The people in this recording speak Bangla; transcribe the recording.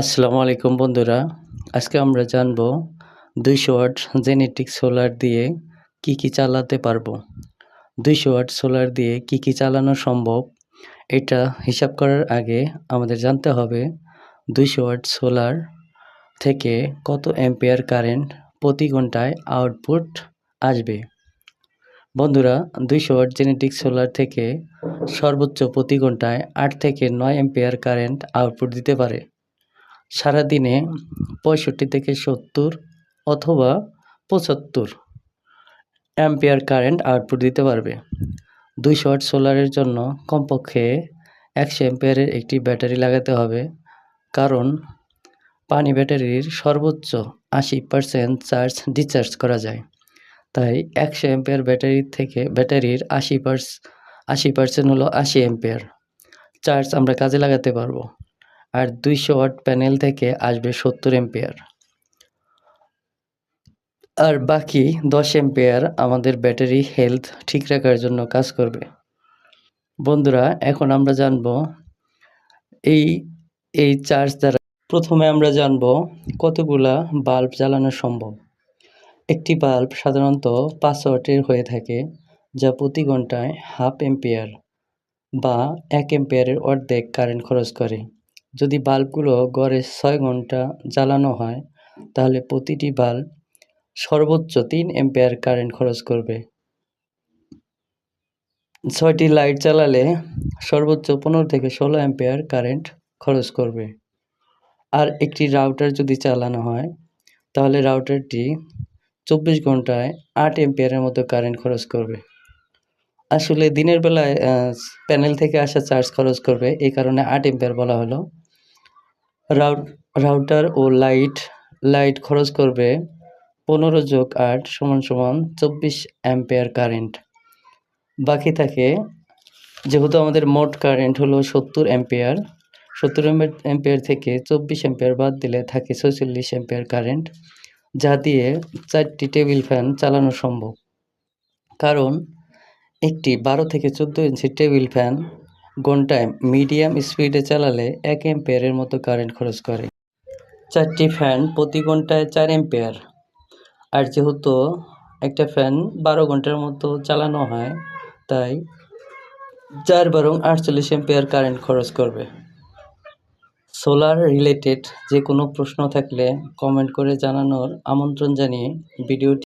আসসালামু আলাইকুম বন্ধুরা, আজকে আমরা জানব দুইশো ওয়াট জেনেটিক সোলার দিয়ে কি কি চালাতে পারব। দুইশো ওয়াট সোলার দিয়ে কি কি চালানো সম্ভব, এটা হিসাব করার আগে আমাদের জানতে হবে দুইশো ওয়াট সোলার থেকে কত অ্যাম্পিয়ার কারেন্ট প্রতি ঘন্টায় আউটপুট আসবে। বন্ধুরা, দুইশো ওয়াট জেনেটিক সোলার থেকে সর্বোচ্চ প্রতি ঘন্টায় আট থেকে নয় অ্যাম্পিয়ার কারেন্ট আউটপুট দিতে পারে। সারাদিনে পঁয়ষট্টি থেকে সত্তর অথবা পঁচাত্তর অ্যাম্পিয়ার কারেন্ট আউটপুট দিতে পারবে। দুই শর্ট সোলারের জন্য কমপক্ষে একশো অ্যাম্পিয়ারের একটি ব্যাটারি লাগাতে হবে, কারণ পানি ব্যাটারির সর্বোচ্চ আশি পারসেন্ট চার্জ ডিসচার্জ করা যায়। তাই একশো অ্যাম্পিয়ার ব্যাটারি থেকে, ব্যাটারির আশি পার্স, আশি পার্সেন্ট হলো আশি অ্যাম্পিয়ার। চার্জ আমরা কাজে লাগাতে পারব। আর দুইশো ওয়াট প্যানেল থেকে আসবে সত্তর এম্পিয়ার। আর বাকি দশ এম্পিয়ার আমাদের ব্যাটারি হেলথ ঠিক রাখার জন্য কাজ করবে। বন্ধুরা, এখন আমরা জানব এই এই চার্জ দ্বারা প্রথমে আমরা জানব কতগুলা বাল্ব জ্বালানো সম্ভব। একটি বাল্ব সাধারণত পাঁচ ওয়াটের হয়ে থাকে, যা প্রতি ঘন্টায় হাফ এম্পিয়ার বা এক এম্পিয়ারের অর্ধেক কারেন্ট খরচ করে। যদি বাল্বগুলো গড়ে ছয় ঘণ্টা জ্বালানো হয়, তাহলে প্রতিটি বাল্ব সর্বোচ্চ তিন এম্পিয়ার কারেন্ট খরচ করবে। ছয়টি লাইট জ্বালালে সর্বোচ্চ পনেরো থেকে ষোলো অ্যাম্পিয়ার কারেন্ট খরচ করবে। আর একটি রাউটার যদি চালানো হয়, তাহলে রাউটারটি চব্বিশ ঘন্টায় আট এম্পিয়ারের মতো কারেন্ট খরচ করবে। আসলে দিনের বেলায় প্যানেল থেকে আসা চার্জ খরচ করবে এই কারণে আট এম্পিয়ার বলা হলো। রাউটার ও লাইট লাইট খরচ করবে পনেরো যোগ আট সমান সমান চব্বিশ অ্যাম্পিয়ার কারেন্ট। বাকি থাকে, যেহেতু আমাদের মোট কারেন্ট হলো সত্তর অ্যাম্পিয়ার সত্তর অ্যাম্পিয়ার থেকে চব্বিশ অ্যাম্পিয়ার বাদ দিলে থাকে ছয়চল্লিশ অ্যাম্পিয়ার কারেন্ট, যা দিয়ে চারটি টেবিল ফ্যান চালানো সম্ভব। কারণ একটি বারো থেকে চোদ্দ ইঞ্চি টেবিল ফ্যান ঘন্টায় মিডিয়াম স্পিডে চালালে এক এম্পিয়ারের মতো কারেন্ট খরচ করে। চারটি ফ্যান প্রতি ঘন্টায় চার এম্পিয়ার আর যেহেতু একটা ফ্যান বারো ঘণ্টার মতো চালানো হয়, তাই চার বারং আটচল্লিশ এম্পিয়ার কারেন্ট খরচ করবে। সোলার রিলেটেড যে কোনো প্রশ্ন থাকলে কমেন্ট করে জানানোর আমন্ত্রণ জানিয়ে ভিডিওটি